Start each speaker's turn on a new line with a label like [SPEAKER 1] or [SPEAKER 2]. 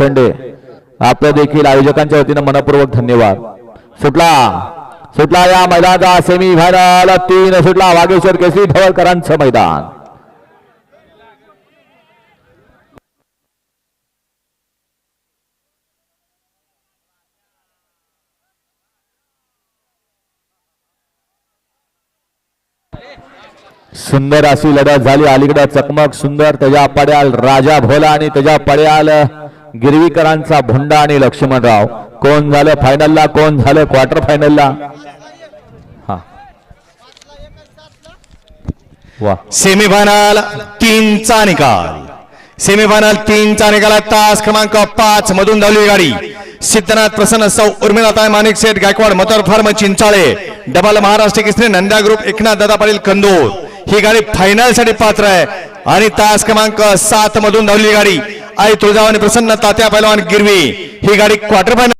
[SPEAKER 1] लोखंडे. आपल्या देखील आयोजकांच्या वतीनं मनपूर्वक धन्यवाद. सुटला. सुटला या मैदानाचा सेमी फायनल तीन सुटला. वागेश्वर केसरी ढवळकरांचं मैदान. सुंदर अशी लढत झाली. अलीकडे चकमक सुंदर. त्याच्या पड्याल राजा भोला आणि त्याच्या पड्याल गिरवीकरांचा भोंडा आणि लक्ष्मणराव. कोण झालं फायनलला कोण झालं क्वार्टर फायनलला हा. वा.
[SPEAKER 2] सेमीफायनल तीनचा निकाल. सेमीफायनल तीनचा निकाल तास क्रमांक पाच मधून धावली गाडी. सिद्धनाथ प्रसन्न सौ उर्मिलाताई मानिक सेठ गायकवाड मतर फार्म चिंचाळे डबल महाराष्ट्र किसने नंद्या ग्रुप एकनाथ दादा पाटील कंदूर. ही गाडी फायनलसाठी पात्र आहे. आणि तास क्रमांक सात मधून धावली गाडी. आई तुळजावानी प्रसन्न तात्या पैलवान गिरवी. ही गाडी क्वार्टर फायनल